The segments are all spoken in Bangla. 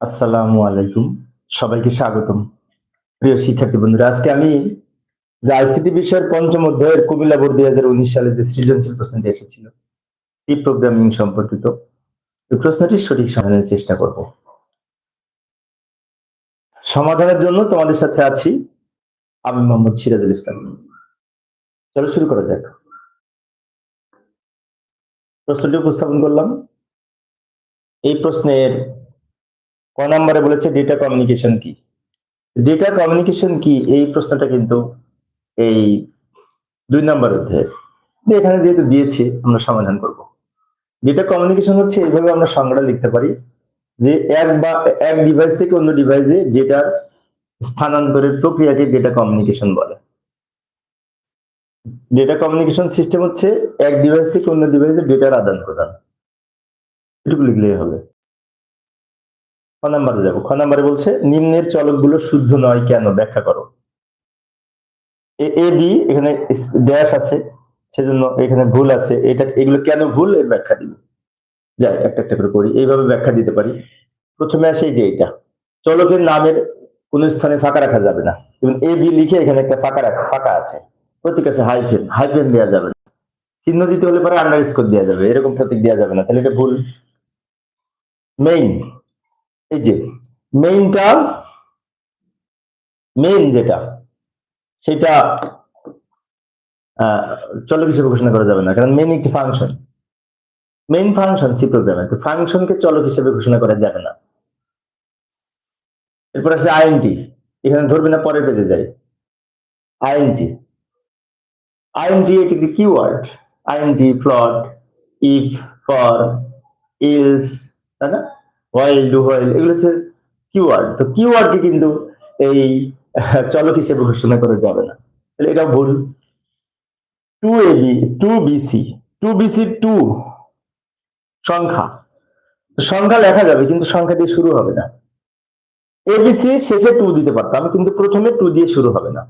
আসসালামু আলাইকুম। সবাইকে স্বাগতম। প্রিয় শিক্ষার্থী বন্ধুরা, আজকে আমি যে আইসিটি বিষয়ের পঞ্চম অধ্যায়ের কুমিল্লা বোর্ড দুই হাজার উনিশ সালে যে সৃজনশীল প্রশ্নটি এসেছিল সি প্রোগ্রামিং সম্পর্কিত, এই প্রশ্নটির সঠিক সমাধানের চেষ্টা করব। সমাধানের জন্য তোমাদের সাথে আছি আমি মোহাম্মদ সিরাজুল ইসলাম। চলো শুরু করা যাক। প্রশ্নটি উপস্থাপন করলাম। এই প্রশ্নের ক নম্বরে বলেছে ডেটা কমিউনিকেশন কি? ডেটা কমিউনিকেশন কি? এই প্রশ্নটা কিন্তু এই দুই নম্বর অধ্যায়ের। এখানে যেহেতু দিয়েছে, আমরা সমাধান করব। ডেটা কমিউনিকেশন হচ্ছে এইভাবে আমরা সংজ্ঞাটা লিখতে পারি যে এক বা এক ডিভাইস থেকে অন্য ডিভাইসে ডেটার স্থানান্তরের প্রক্রিয়াকে ডেটা কমিউনিকেশন বলে। ডেটা কমিউনিকেশন সিস্টেম হচ্ছে এক ডিভাইস থেকে অন্য ডিভাইসে ডেটার আদান প্রদান এটুকু লিখলেই হবে। খ নাম্বারে যাব। খ নাম্বারে বলছে, নিম্নের চলকগুলো শুদ্ধ নয় কেন? ব্যাখ্যা করো। এ বি, এখানে ড্যাশ আছে, সেজন্য এখানে ভুল আছে। এটা, এগুলো কেন ভুল? এর ব্যাখ্যা দিব। যাই, একটা একটা করে করি এইভাবে ব্যাখ্যা দিতে পারি। প্রথমে আসে যে এটা চলকের নামের কোন স্থানে ফাঁকা রাখা যাবে না। যেমন এ, বি লিখে এখানে একটা ফাঁকা রাখা, ফাঁকা আছে। প্রতীক আছে হাইফেন হাইফেন দেওয়া যাবে না। চিহ্ন দিতে হলে পরে আন্ডার স্কোর দেওয়া যাবে। এরকম প্রতীক দেওয়া যাবে না। তাহলে এটা ভুল। মেইন এই যে মেইনটা মেইন যেটা, সেটা চলক হিসেবে ঘোষণা করা যাবে না, কারণ মেইন একটি ফাংশন মেইন ফাংশন সি প্রোগ্রামে তো ফাংশনকে চলক হিসেবে ঘোষণা করা যাবে না। এরপর আছে আইএনটি এখানে ধরবে না, পরের পেজে যাই। আইএনটি আইএনটি এটি একটি keyword INT float if for else তাই না? হোয়াইল ডু হোয়াইল এগুলো হচ্ছে কিওয়ার্ড তো কিওয়ার্ডকে কিন্তু এই, চলক হিসেবে ঘোষণা করা যাবে না। তাহলে এটা ভুল। Two A B two BC two BC two সংখ্যা। সংখ্যা লেখা যাবে, কিন্তু সংখ্যা দিয়ে শুরু হবে না। এবিসি শেষে টু দিতে পারতাম, কিন্তু প্রথমে টু দিয়ে শুরু হবে না।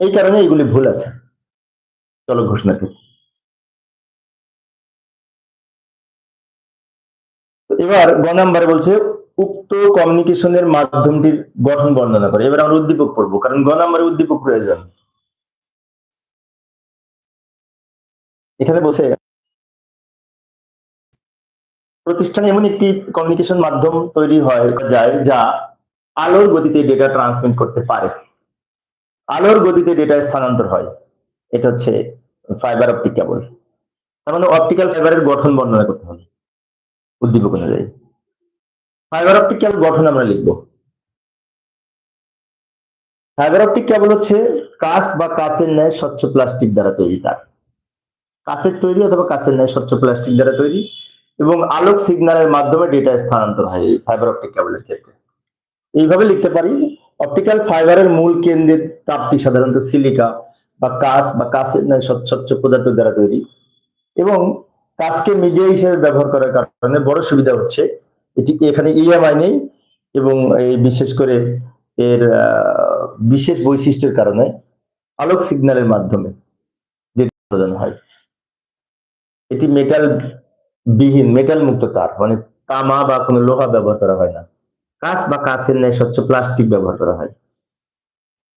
এই কারণে এগুলি ভুল আছে। চলক ঘোষণাটি এবার গ নাম্বারে বলছে, উক্ত কমিউনিকেশনের মাধ্যমটির গঠন বর্ণনা করে। এবার আমরা উদ্দীপক পড়ব, কারণ গ নাম্বারে উদ্দীপক প্রয়োজন। এখানে বসে প্রতিষ্ঠানে এমন একটি কমিউনিকেশন মাধ্যম তৈরি হয় যায় যা আলোর গতিতে ডেটা ট্রান্সমিট করতে পারে। আলোর গতিতে ডেটা স্থানান্তর হয়। এটা হচ্ছে ফাইবার অপটিক কেবল তার মানে অপটিক্যাল ফাইবারের গঠন বর্ণনা করতে হবে। উদ্দীপক অনুযায়ী ফাইবার অপটিক কেবল গঠন আমরা লিখব। ফাইবার অপটিক কেবল হচ্ছে কাঁচ বা কাচের ন্যায় স্বচ্ছ প্লাস্টিক দ্বারা তৈরি তার। কাঁচের তৈরি অথবা কাঁচের ন্যায় স্বচ্ছ প্লাস্টিক দ্বারা তৈরি এবং আলোক সিগন্যালের মাধ্যমে ডেটা স্থানান্তর হয় এই ফাইবার অপটিক কেবলের ক্ষেত্রে। এইভাবে লিখতে পারি অপটিক্যাল ফাইবারের মূল কেন্দ্রের তাপটি সাধারণত সিলিকা বা কাঁচ বা কাঁচের ন্যায় স্বচ্ছ পদার্থ দ্বারা তৈরি এবং কাজকে মিডিয়া হিসেবে ব্যবহার করার কারণে বড় সুবিধা হচ্ছে। এটি এখানে ইএমআই নেই এবং এই বিশেষ করে এর বিশেষ বৈশিষ্ট্যের কারণে আলোক সিগন্যালের মাধ্যমে হয়। এটি মেটাল বিহীন মেটাল মুক্ত তার মানে তামা বা কোনো লোহা ব্যবহার করা হয় না। কাঁচ বা কাঁচের ন্যায় স্বচ্ছ প্লাস্টিক ব্যবহার করা হয়।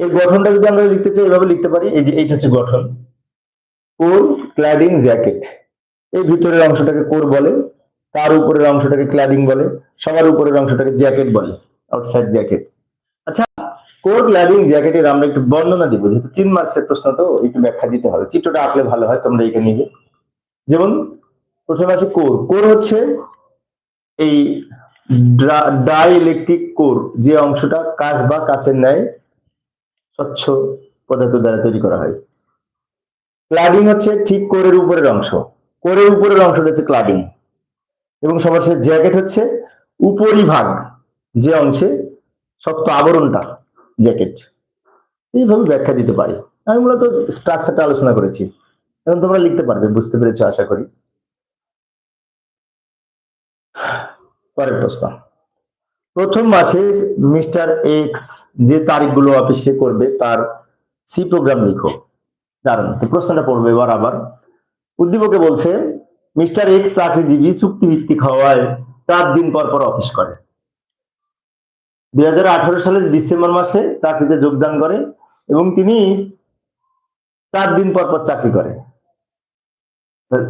এর গঠনটা যদি আমরা লিখতে চাই, এভাবে লিখতে পারি। এই যে এইটা হচ্ছে গঠন। কোর ক্ল্যাডিং জ্যাকেট এই ভিতরের অংশটাকে কোর বলে, তার উপরের অংশটাকে ক্ল্যাডিং বলে, সবার উপরের অংশটাকে জ্যাকেট বলে আউটসাইড জ্যাকেট। আচ্ছা কোর ক্ল্যাডিং জ্যাকেটের আমরা একটু বর্ণনা দিব, যেহেতু তিন মার্কসের প্রশ্ন, তো একটু ব্যাখ্যা দিতে হবে। চিত্রটা আঁকলে ভালো হয়, তোমরা এখানে নিবে। যেমন, প্রথমে আছে কোর। কোর হচ্ছে এই ডাই ইলেকট্রিক কোর, যে অংশটা কাঁচ বা কাচের ন্যায় স্বচ্ছ পদার্থ দ্বারা তৈরি করা হয়। ক্লাডিং হচ্ছে ঠিক কোরের উপরের অংশ। কোরের উপরের অংশটা হচ্ছে ক্লাডিং এবং সবার শেষে জ্যাকেট হচ্ছে উপরিভাগ যে অংশে শক্ত আবরণটা জ্যাকেট এইভাবে ব্যাখ্যা দিতে পারি। আমি মূলত স্ট্রাকচারটা আলোচনা করেছি। এখন তোমরা লিখতে পারবে, বুঝতে পেরেছ আশা করি। পরের প্রশ্ন। প্রথম মাসে মিস্টার এক্স যে তারিখগুলো অফিসে করবে তার সি প্রোগ্রাম লিখো। দারুণ। প্রশ্নটা পড়বে এবার আবার। উদ্দীপকে বলছে, মিস্টার এক্স চাকরিজীবী চুক্তিভিত্তিক হওয়ায় চার দিন পর পর অফিস করে। দুই হাজার আঠারো সালের ডিসেম্বর মাসে চাকরিতে যোগদান করে এবং তিনি চার দিন পর পর চাকরি করে।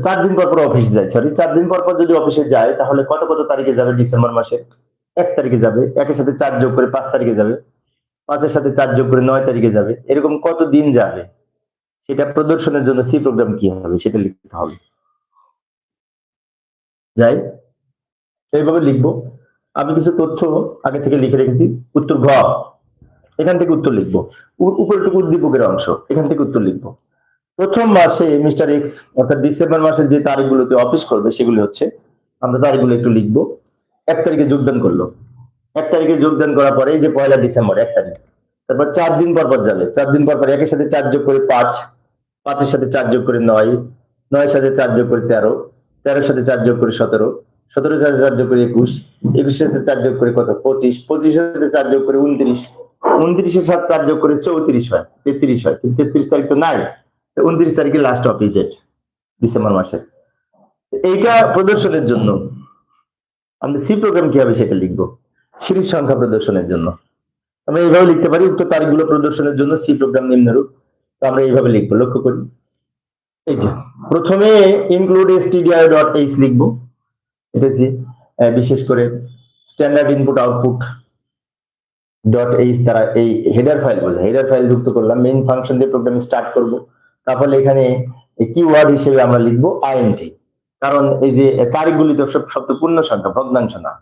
চার দিন পর পর অফিস যায় সরি চার দিন পর পর যদি অফিসে যায়, তাহলে কত কত তারিখে যাবে? ডিসেম্বর মাসে এক তারিখে যাবে, একের সাথে চার যোগ করে পাঁচ তারিখে যাবে, পাঁচের সাথে চার যোগ করে নয় তারিখে যাবে, এরকম কত দিন যাবে? সেটা প্রদর্শনের জন্য সি প্রোগ্রাম কি হবে? সেটা লিখতে হবে। যাই, এইভাবে লিখব। আমি কিছু তথ্য আগে থেকে লিখে রেখেছি। উত্তর ঘ। এখান থেকে উত্তর লিখব। উপরেটুকু উদ্দীপকের অংশ। এখান থেকে উত্তর লিখব। প্রথম মাসে মিস্টার এক্স, অর্থাৎ ডিসেম্বর মাসের যে তারিখগুলোতে অফিস করবে, সেগুলি হচ্ছে, আমরা তারিখগুলো একটু লিখব। এক তারিখে যোগদান করল। এক তারিখে যোগদান করার পরে, এই যে পয়লা ডিসেম্বর, এক তারিখ। তারপর চার দিন পর পর যাবে। চার দিন পর পর একের সাথে চার যোগ করে পাঁচ। পাঁচের সাথে চার যোগ করে নয়, নয়ের সাথে চার যোগ করে তেরো, তেরোর সাথে চার যোগ করে সতেরো, সতেরোর সাথে চার যোগ করে একুশ, একুশের সাথে চার যোগ করে কত? পঁচিশ, পঁচিশের সাথে চার যোগ করে উনত্রিশ, উনত্রিশের সাথে চার যোগ করে চৌত্রিশ হয়, তেত্রিশ হয়, কিন্তু তেত্রিশ তারিখ তো নাই। উনত্রিশ তারিখে লাস্ট অফিস ডেট ডিসেম্বর মাসে। এইটা প্রদর্শনের জন্য। আমরা সি প্রোগ্রাম কি হবে সেটা লিখব? সিরিজ সংখ্যা প্রদর্শনের জন্য। আমরা এইভাবে লিখতে পারি, উক্ত তারিখগুলো প্রদর্শনের জন্য সি প্রোগ্রাম নিম্নরূপ। তো আমরা এইভাবে লিখব, লক্ষ্য করি। এই যে, প্রথমে ইনক্লুড stdio ডট এইচ লিখব। এটা হচ্ছে বিশেষ করে standard input output dot H তারা এই হেডার ফাইল বোঝায়। হেডার ফাইল যুক্ত করলাম মেইন ফাংশন দিয়ে প্রোগ্রাম স্টার্ট করব। তারপরে এখানে কিওয়ার্ড হিসেবে আমরা লিখব আইএনটি কারণ এই যে তারিখগুলি তো সব তো পূর্ণ সংখ্যা, ভগ্নাংশ না।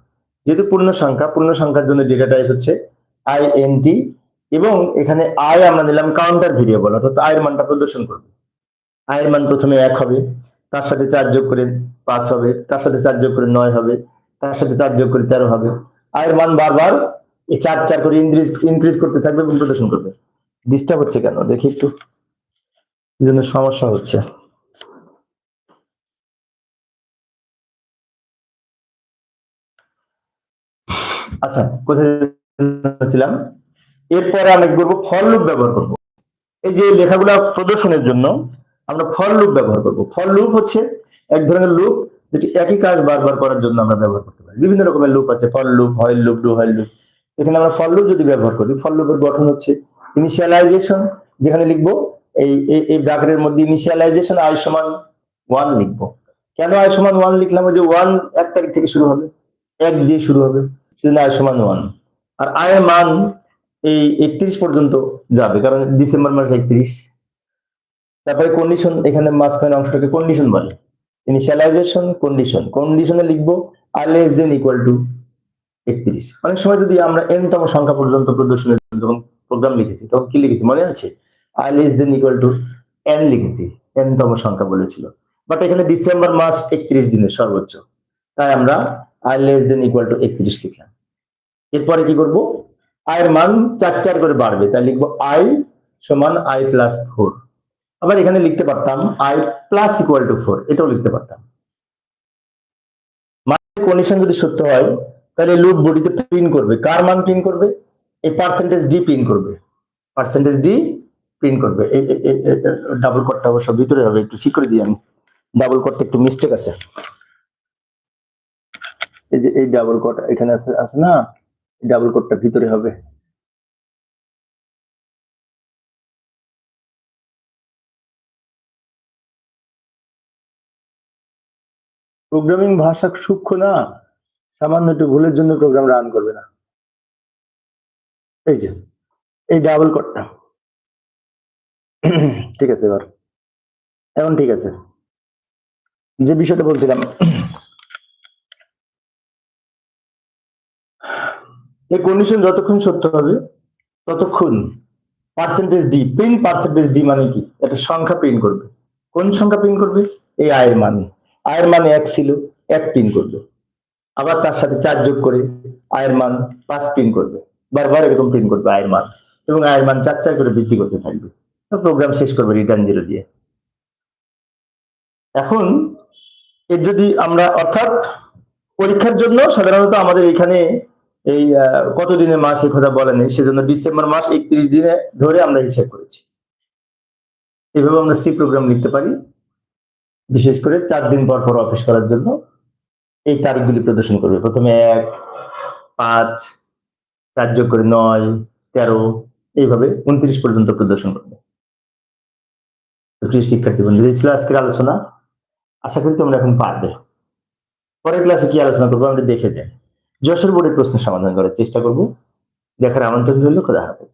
যেহেতু পূর্ণ সংখ্যা, পূর্ণ সংখ্যার জন্য ডেটা টাইপ হচ্ছে আইএনটি এবং এখানে আয় আমরা নিলাম কাউন্টার ভেরিয়েবল অর্থাৎ আয়ের মানটা প্রদর্শন করবে। আয়ের মান প্রথমে এক হবে, তার সাথে চার যোগ করে পাঁচ হবে, তার সাথে চার যোগ করে নয় হবে, তার সাথে চার যোগ করে তেরো হবে। আয়ের মান বারবার এই চার চার করে ইনক্রিজ ইনক্রিজ করতে থাকবে এবং প্রদর্শন করবে। ডিস্টার্ব হচ্ছে কেন? দেখি একটু। জন্য সমস্যা হচ্ছে। আচ্ছা কোথায় ছিলাম? এরপরে আমরা কি করব? ফল লুপ ব্যবহার করব। এই যে লেখাগুলো প্রদর্শনের জন্য আমরা ফল লুপ ব্যবহার করব। ফল লুপ হচ্ছে এক ধরনের লুপ যেটি একই কাজ বারবার করার জন্য আমরা ব্যবহার করতে পারি। বিভিন্ন রকমের লুপ আছে for loop while loop do while loop এখানে আমরা ফল লুপ যদি ব্যবহার করি ফল লুপের গঠন হচ্ছে ইনিশিয়ালাইজেশন যেখানে লিখব এই, এই- ব্র্যাকেটের মধ্যে ইনিশিয়ালাইজেশন আই সমান ওয়ান লিখব। কেন আই সমান ওয়ান লিখলাম? যে ওয়ান এক তারিখ থেকে শুরু হবে, এক দিয়ে শুরু হবে, সেজন্য আই সমান ওয়ান আর আয়ের মান এই একত্রিশ পর্যন্ত যাবে, কারণ ডিসেম্বর মাস একত্রিশ। তারপরে কন্ডিশন এখানে মাঝখানে অংশটাকে কন্ডিশন বলে। ইনিশিয়ালাইজেশন কন্ডিশন কন্ডিশনে লিখব আর লেস দেন ইকুয়াল টু একত্রিশ। অনেক সময় যদি আমরা এন তম সংখ্যা পর্যন্ত প্রদর্শনের যখন প্রোগ্রাম লিখেছি, তখন কি লিখেছি? মনে আছে? আর less than equal to N লিখেছি এন তম সংখ্যা বলেছিল। বাট এখানে ডিসেম্বর মাস একত্রিশ দিনের সর্বোচ্চ। তাই আমরা I less than equal to একত্রিশ লিখলাম। এরপরে কি করব? আয়ের মান চার চার করে বাড়বে, তাই লিখব আই সমান আই প্লাস ফোর আবার এখানে লিখতে পারতাম I plus equal to four এটাও লিখতে পারতাম। কন্ডিশন যদি সত্য হয়, তাহলে লুপ বডিতে প্রিন্ট করবে। কার মান প্রিন্ট করবে? এই পার্সেন্টেজ ডি প্রিন্ট করবে। পার্সেন্টেজ ডি প্রিন্ট করবে। ডাবল কোডটা অবশ্য ভিতরে হবে, একটু ঠিক করে দিই আমি। ডাবল কোডটা একটু মিস্টেক আছে। এই যে এই ডাবল কোড এখানে আছে আছে না? ডাবল কোডটা ভিতরে হবে। প্রোগ্রামিং ভাষা সূক্ষ্ম না, সামান্য একটু ভুলের জন্য প্রোগ্রাম রান করবে না। এই যে, এই ডাবল কোডটা ঠিক আছে এবার। এখন ঠিক আছে। যে বিষয়টা বলছিলাম এই কন্ডিশন যতক্ষণ সত্য হবে, ততক্ষণ percentage D print percentage D মানে কি? একটা সংখ্যা প্রিন্ট করবে। কোন সংখ্যা প্রিন্ট করবে? এই আয়ের মান। আয়ের মান এক ছিল, এক প্রিন্ট করবে। আবার তার সাথে চার যোগ করে আয়ের মান পাঁচ প্রিন্ট করবে। বারবার এরকম প্রিন্ট করবে আয়ের মান। এবং আয়ের মান চার চার করে বৃদ্ধি করতে থাকবে। প্রোগ্রাম শেষ করবে রিটার্ন জিরো দিয়ে। এখন এর যদি আমরা, অর্থাৎ পরীক্ষার জন্য সাধারণত আমাদের এখানে এই কতদিনের মাস এই কথা বলেনি সেজন্য ডিসেম্বর মাস একত্রিশ দিনে ধরে আমরা হিসেব করেছি। এভাবে আমরা সি প্রোগ্রাম লিখতে পারি। বিশেষ করে চার দিন পর পর অফিস করার জন্য এই তারিখগুলি প্রদর্শন করবে। প্রথমে এক, পাঁচ, চার যোগ করে নয়, তেরো, এইভাবে উনত্রিশ পর্যন্ত প্রদর্শন করবে। শিক্ষার্থী বন্ধু, এই ছিল আজকের আলোচনা। আশা করি তোমরা এখন পারবে। পরের ক্লাসে কি আলোচনা করব আমরা দেখে যাই। যশোর বোর্ডের প্রশ্ন সমাধান করার চেষ্টা করব। দেখার আমন্ত্রণ রইল খোদা হাফেজ।